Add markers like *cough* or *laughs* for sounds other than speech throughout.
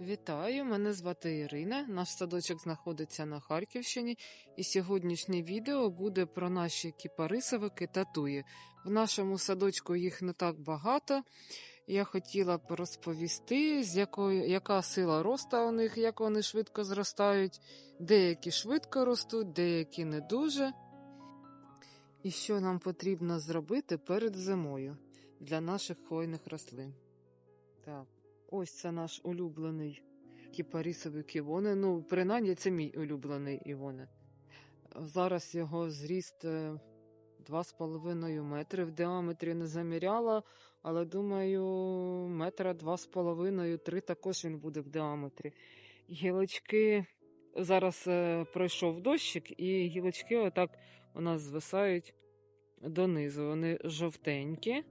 Вітаю, мене звати Ірина. Наш садочок знаходиться на Харківщині, і сьогоднішнє відео буде про наші кіпарисовики та туї. В нашому садочку їх не так багато. Я хотіла б розповісти, з якою, яка сила роста у них, як вони швидко зростають. Деякі швидко ростуть, деякі не дуже. І що нам потрібно зробити перед зимою для наших хвойних рослин. Так. Ось це наш улюблений кіпарісовик Івони. Ну, принаймні, це мій улюблений Івони. Зараз його зріст е, 2,5 метри в діаметрі не заміряла, але думаю, метра 2,5-3 також він буде в діаметрі. Гілочки зараз е, пройшов дощик, і гілочки отак у нас звисають донизу. Вони жовтенькі.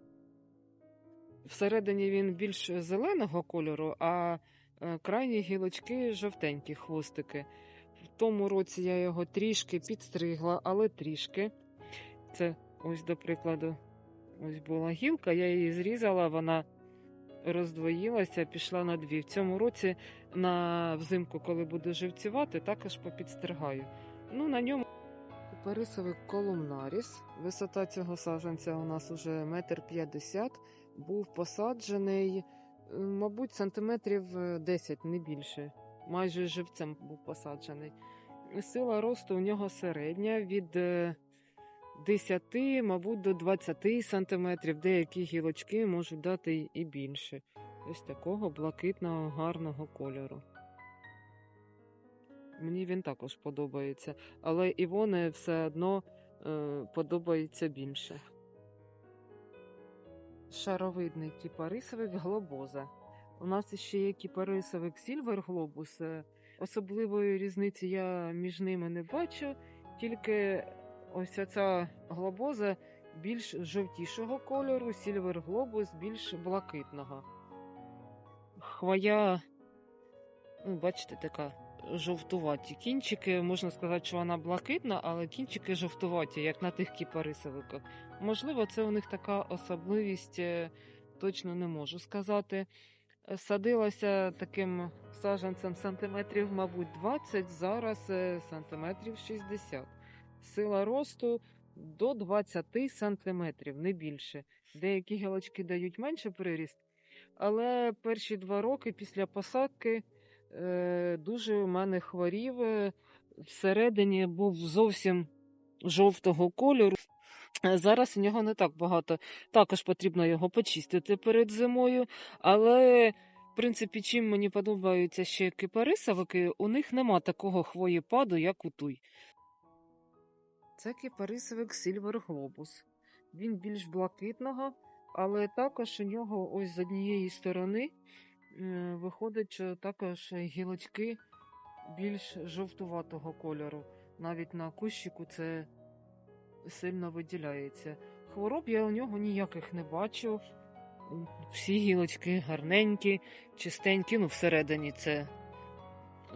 Всередині він більш зеленого кольору, а е, крайні гілочки жовтенькі хвостики. В тому році я його трішки підстригла, але трішки. Це ось, до прикладу, ось була гілка, я її зрізала, вона роздвоїлася, пішла на дві. В цьому році на взимку, коли буде живцювати, також попідстригаю. Ну, на ньому Купарисовик колумнаріс. Висота цього саджанця у нас уже метр п'ятдесят. Був посаджений, е, мабуть, сантиметрів е, 10, не більше. Майже живцем був посаджений. Сила росту у нього середня від е, 10, мабуть, до 20 сантиметрів. Деякі гілочки можуть дати і більше. Ось такого блакитного гарного кольору. Мені він також подобається, але Івони все одно е, подобається більше. Шаровидний кіпарисовик глобоза. У нас ще є кіпарисовик Сільвер Глобус. Особливої різниці я між ними не бачу, тільки ось ця глобоза більш жовтішого кольору, Сільвер Глобус більш блакитного. Хвоя, ну, бачите, така жовтуваті кінчики. Можна сказати, що вона блакитна, але кінчики жовтуваті, як на тих кіпарисовиках. Можливо, це у них така особливість, е, точно не можу сказати. Садилася таким саджанцем сантиметрів, мабуть, 20, зараз е, сантиметрів 60. Сила росту до 20 сантиметрів, не більше. Деякі гілочки дають менше приріст, але перші два роки після посадки дуже у мене хворів. е, Всередині був зовсім жовтого кольору. Е, Зараз у нього не так багато. Також потрібно його почистити перед зимою. Але, в принципі, чим мені подобаються ще кипарисовики, у них нема такого хвоєпаду, як у туй. Це кипарисовик Silver Globus. Він більш блакитного, але також у нього ось з однієї сторони е, виходить, що також гілочки більш жовтуватого кольору. Навіть на кущику це сильно виділяється. Хвороб я у нього ніяких не бачу. М, Всі гілочки гарненькі, чистенькі, ну всередині це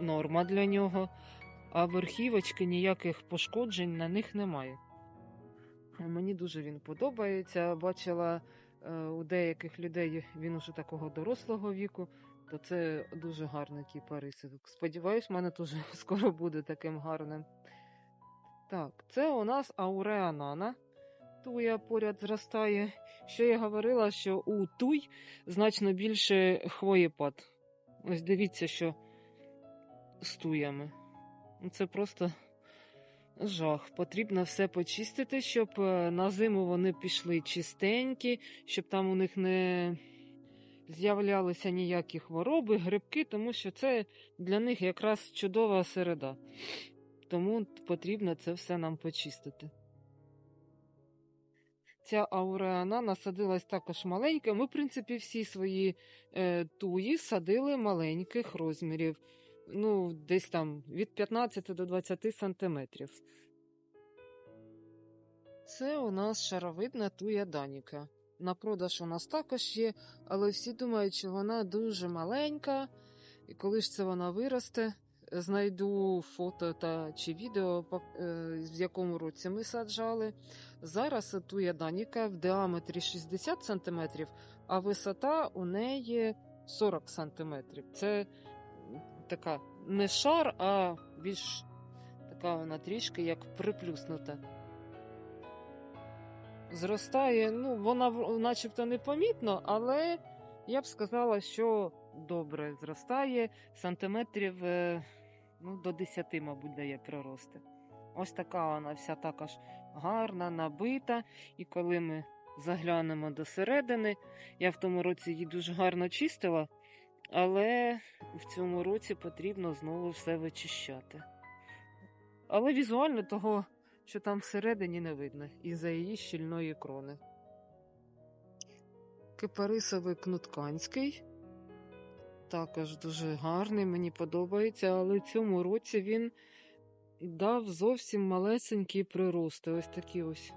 норма для нього. А верхівочки ніяких пошкоджень на них немає. Мені дуже він подобається. Бачила е, у деяких людей він уже такого дорослого віку, то це дуже гарний кіпарисовик. Сподіваюсь, в мене теж *laughs* скоро буде таким гарним. Так, це у нас ауреанана. Туя поряд зростає. Ще я говорила, що у туй значно більше хвоєпад. Ось дивіться, що з туями. Це просто жах. Потрібно все почистити, щоб е, на зиму вони пішли чистенькі, щоб там у них не з'являлися ніякі хвороби, грибки, тому що це для них якраз чудова середа. Тому потрібно це все нам почистити. Ця ауреана насадилась також маленька. Ми, в принципі, всі свої е, туї садили маленьких розмірів. Ну, десь там від 15 до 20 сантиметрів. Це у нас шаровидна туя Даніка. На продаж у нас також є, але всі думають, що вона дуже маленька, і коли ж це вона виросте, знайду фото та чи відео, е, в якому році ми саджали. Зараз туя Даніка в діаметрі 60 см, а висота у неї 40 см. Це така не шар, а більш така вона трішки як приплюснута. Зростає, ну, вона начебто непомітно, але я б сказала, що добре зростає сантиметрів е, ну, до 10, мабуть, дає прирости. Ось така вона вся також гарна, набита. І коли ми заглянемо до середини, я в тому році її дуже гарно чистила, але в цьому році потрібно знову все вичищати. Але візуально того, що там всередині не видно, із-за її щільної крони. Кипарисовий кнутканський. Також дуже гарний, мені подобається, але в цьому році він дав зовсім малесенькі прирости. Ось такі ось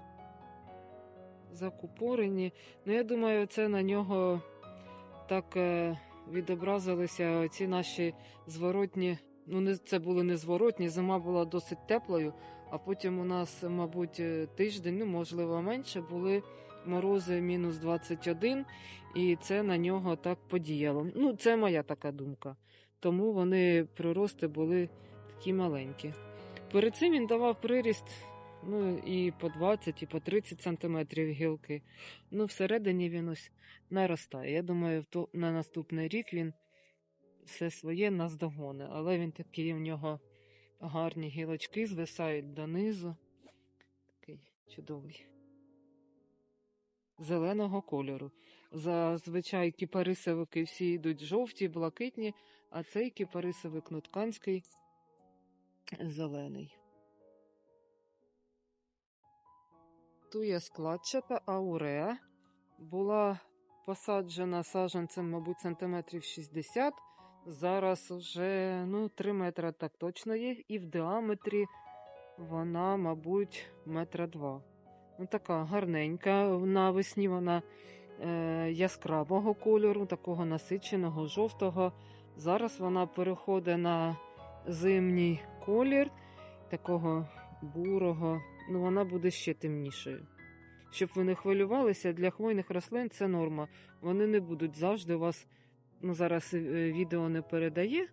закупорені. Ну, я думаю, це на нього так е, відобразилися ці наші зворотні. Ну, не, це були не зворотні, зима була досить теплою, а потім у нас, мабуть, е, тиждень, ну, можливо, менше, були морози мінус 21, і це на нього так подіяло. Ну, це моя така думка. Тому вони прирости були такі маленькі. Перед цим він давав приріст ну, і по 20, і по 30 сантиметрів гілки. Ну, всередині він ось наростає. Я думаю, то- на наступний рік він все своє наздогоне, але він такий, в нього гарні гілочки звисають донизу. Такий чудовий. Зеленого кольору. Зазвичай кіпарисовики всі йдуть жовті, блакитні, а цей кіпарисовик нутканський зелений. Туя складчата ауреа була посаджена саджанцем, мабуть, сантиметрів 60. Зараз вже ну, 3 метра так точно є, і в діаметрі вона, мабуть, метра два. Ну, така гарненька. Навесні вона е, яскравого кольору, такого насиченого, жовтого. Зараз вона переходить на зимній колір, такого бурого. Ну, вона буде ще темнішою. Щоб ви не хвилювалися, для хвойних рослин це норма. Вони не будуть завжди у вас. Ну, зараз е, відео не передає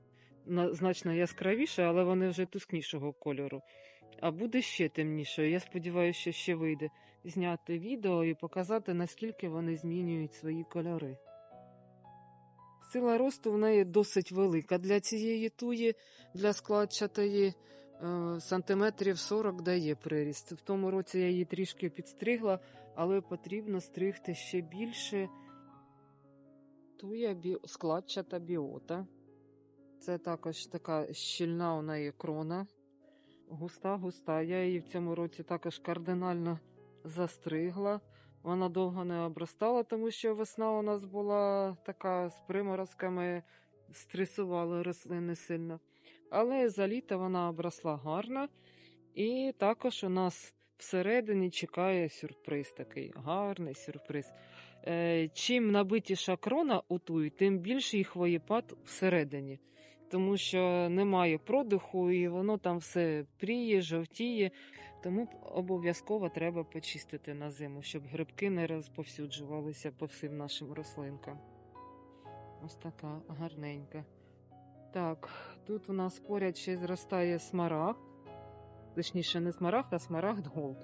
значно яскравіше, але вони вже тускнішого кольору. А буде ще темнішою. Я сподіваюся, що ще вийде зняти відео і показати, наскільки вони змінюють свої кольори. Сила росту в неї досить велика. Для цієї туї, для складчатої сантиметрів 40 дає приріст. В тому році я її трішки підстригла, але потрібно стригти ще більше. Туя бі... складчата біота. Це також така щільна у неї крона. Густа, густа. Я її в цьому році також кардинально застригла. Вона довго не обростала, тому що весна у нас була така з приморозками, стресували рослини сильно. Але за літо вона обросла гарно. І також у нас всередині чекає сюрприз такий гарний сюрприз. Е, чим набитіша крона у туї, тим більший хвоєпад всередині. Тому що немає продиху, і воно там все пріє, жовтіє. Тому обов'язково треба почистити на зиму, щоб грибки не розповсюджувалися по всім нашим рослинкам. Ось така гарненька. Так, тут у нас поряд ще зростає смарагд. Точніше, не смарагд, а смарагд голд.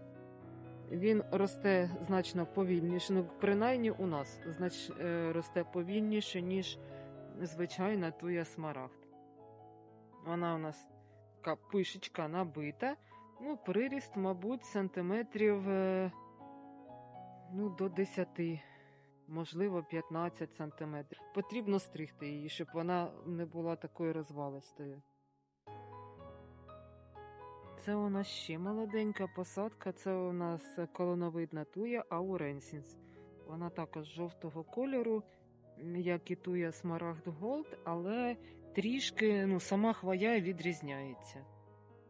Він росте значно повільніше, ну, принаймні у нас знач, е, росте повільніше, ніж звичайна туя смарагд. Вона у нас така пишечка набита. Ну, приріст, мабуть, сантиметрів е, ну, до 10, можливо, 15 сантиметрів. Потрібно стригти її, щоб вона не була такою розвалистою. Це у нас ще молоденька посадка. Це у нас колоновидна туя Ауренсінс. Вона також жовтого кольору, як і туя Смарагд Голд, але трішки ну, сама хвоя відрізняється.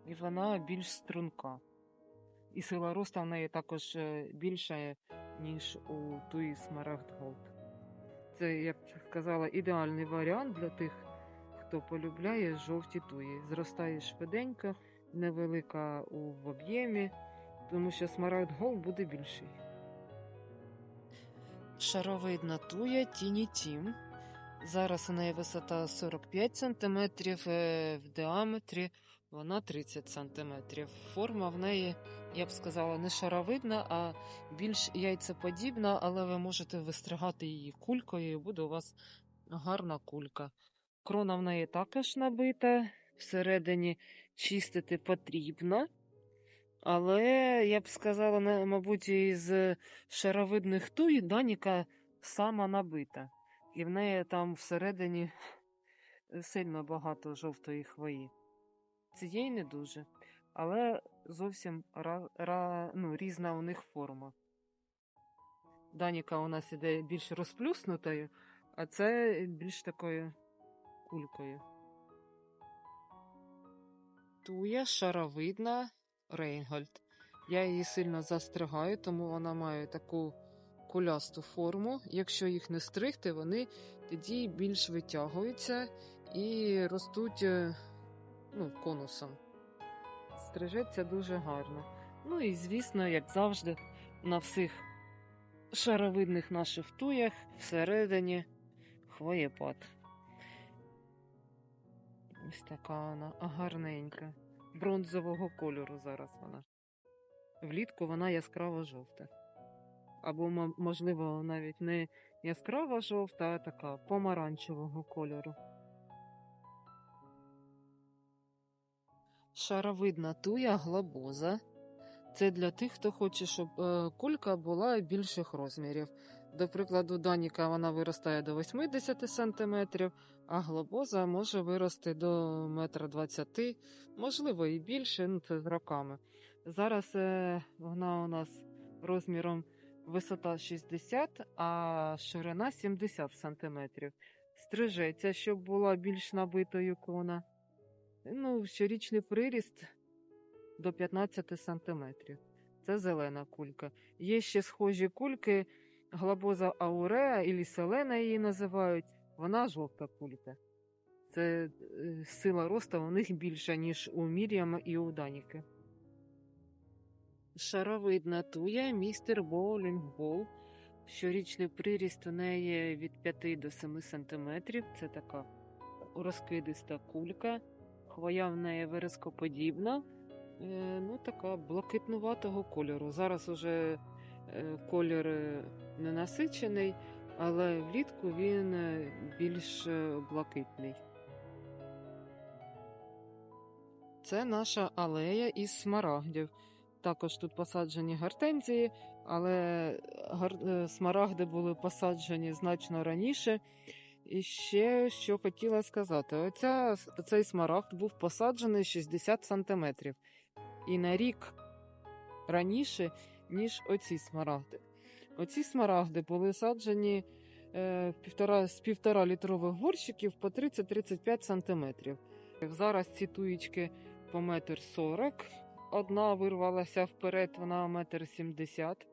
І вона більш струнка. І сила росту в неї також більша, ніж у туї Голд. Це, я б сказала, ідеальний варіант для тих, хто полюбляє жовті туї. Зростає швиденько, невелика в об'ємі, тому що Голд буде більший. Шаровидна туя Тіні Тім. Зараз у неї висота 45 см, в діаметрі вона 30 см. Форма в неї, я б сказала, не шаровидна, а більш яйцеподібна, але ви можете вистригати її кулькою, і буде у вас гарна кулька. Крона в неї також набита, всередині чистити потрібно. Але я б сказала, мабуть, із шаровидних туй Даніка сама набита. І в неї там всередині сильно багато жовтої хвої. Цієї не дуже, але зовсім ра, ра, ну, різна у них форма. Даніка у нас іде більш розплюснутою, а це більш такою кулькою. Туя шаровидна Рейнгольд. Я її сильно застригаю, тому вона має таку кулясту форму. Якщо їх не стригти, вони тоді більш витягуються і ростуть е, ну, конусом. Стрижеться дуже гарно. Ну і, звісно, як завжди, на всіх шаровидних наших туях всередині хвоєпад. Ось така вона гарненька. Бронзового кольору зараз вона. Влітку вона яскраво жовта. Або, можливо, навіть не яскрава жовта, а така помаранчевого кольору. Шаровидна туя глобоза. Це для тих, хто хоче, щоб е, кулька була більших розмірів. До прикладу, Даніка вона виростає до 80 см, а глобоза може вирости до 1,20 м, можливо, і більше, ну це з роками. Зараз е, вона у нас розміром висота 60, а ширина 70 см. Стрижеться, щоб була більш набитою кона. Ну, щорічний приріст до 15 см. Це зелена кулька. Є ще схожі кульки, глобоза ауреа і селена її називають. Вона жовта кулька. Це е, сила росту у них більша, ніж у Мір'яма і у Даніки. Шаровидна туя містер Боулінг Бол. Щорічний приріст у неї від 5 до 7 см. Це така розкидиста кулька. Хвоя в неї верескоподібна, е, ну така блакитнуватого кольору. Зараз уже е, колір е, не насичений, але влітку він більш блакитний. Це наша алея із смарагдів. Також тут посаджені гортензії, але смарагди були посаджені значно раніше. І ще що хотіла сказати: Оця, цей смарагд був посаджений 60 сантиметрів. І на рік раніше, ніж оці смарагди. Оці смарагди були саджені е, півтора, з півтора літрових горщиків по 30-35 сантиметрів. Зараз ці туєчки по метр сорок. Одна вирвалася вперед, вона метр сімдесят.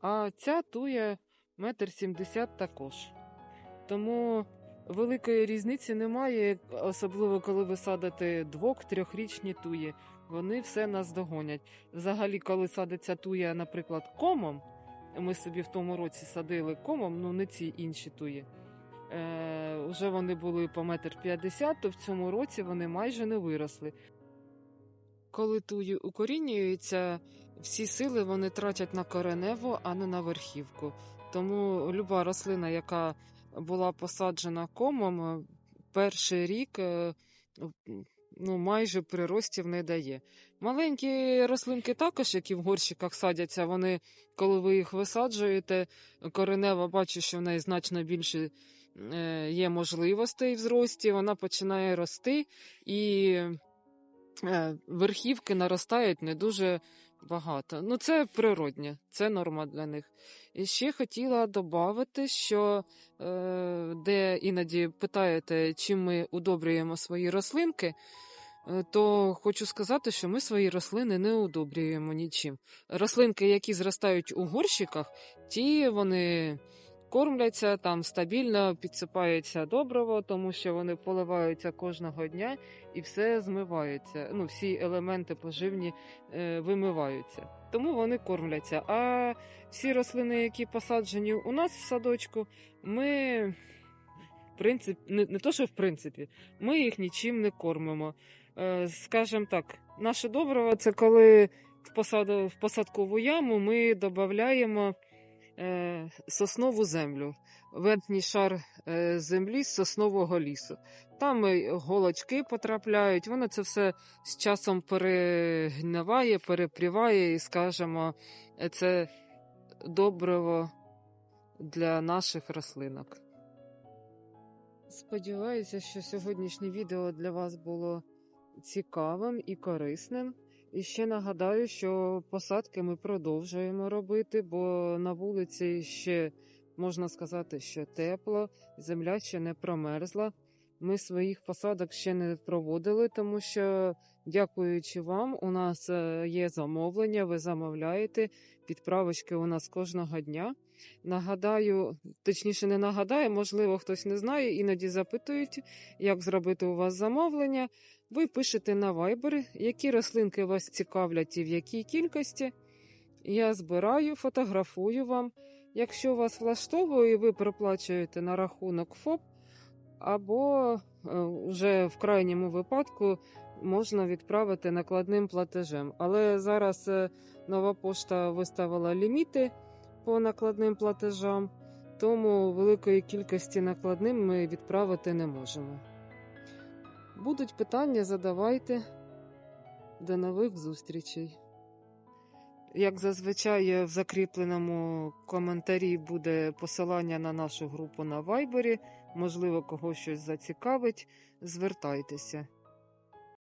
А ця тує метр сімдесят також. Тому великої різниці немає, особливо коли ви садите двох-трьохрічні туї. Вони все нас догонять. Взагалі, коли садиться туя, наприклад, комом, ми собі в тому році садили комом, ну не ці інші туї. Е, Уже вони були по метр п'ятдесят, то в цьому році вони майже не виросли. Коли туї укорінюються, всі сили вони тратять на кореневу, а не на верхівку. Тому люба рослина, яка була посаджена комом, е, перший рік е, ну, майже приростів не дає. Маленькі рослинки також, які в горщиках садяться, вони, коли ви їх висаджуєте, коренева бачить, що в неї значно більше е, є можливостей в зрості, вона починає рости і верхівки наростають не дуже багато. Ну, це природнє, це норма для них. І ще хотіла додати, що е, де іноді питаєте, чим ми удобрюємо свої рослинки, е, то хочу сказати, що ми свої рослини не удобрюємо нічим. Рослинки, які зростають у горщиках, ті вони кормляться там стабільно, підсипається добриво, тому що вони поливаються кожного дня і все змивається. Ну, всі елементи поживні е, вимиваються. Тому вони кормляться. А всі рослини, які посаджені у нас в садочку, ми принципі, не, не то, що в принципі, ми їх нічим не кормимо. Е, скажем так, наше добриво це коли в, посадкову яму ми додаємо соснову землю, верхній шар е, землі з соснового лісу. Там голочки потрапляють, воно це все з часом перегниває, перепріває і, скажімо, е, це добриво для наших рослинок. Сподіваюся, що сьогоднішнє відео для вас було цікавим і корисним. І ще нагадаю, що посадки ми продовжуємо робити, бо на вулиці ще можна сказати, що тепло, земля ще не промерзла. Ми своїх посадок ще не проводили, тому що, дякуючи вам, у нас е, є замовлення, ви замовляєте, підправочки у нас кожного дня. Нагадаю, точніше, не нагадаю, можливо, хтось не знає, іноді запитують, як зробити у вас замовлення. Ви пишете на Viber, які рослинки вас цікавлять і в якій кількості. Я збираю, фотографую вам. Якщо вас влаштовує, ви проплачуєте на рахунок ФОП, або е, вже в крайньому випадку можна відправити накладним платежем. Але зараз е, нова пошта виставила ліміти по накладним платежам, тому великої кількості накладним ми відправити не можемо. Будуть питання, задавайте. До нових зустрічей. Як зазвичай в закріпленому коментарі буде посилання на нашу групу на Вайбері. Можливо, когось щось зацікавить. Звертайтеся.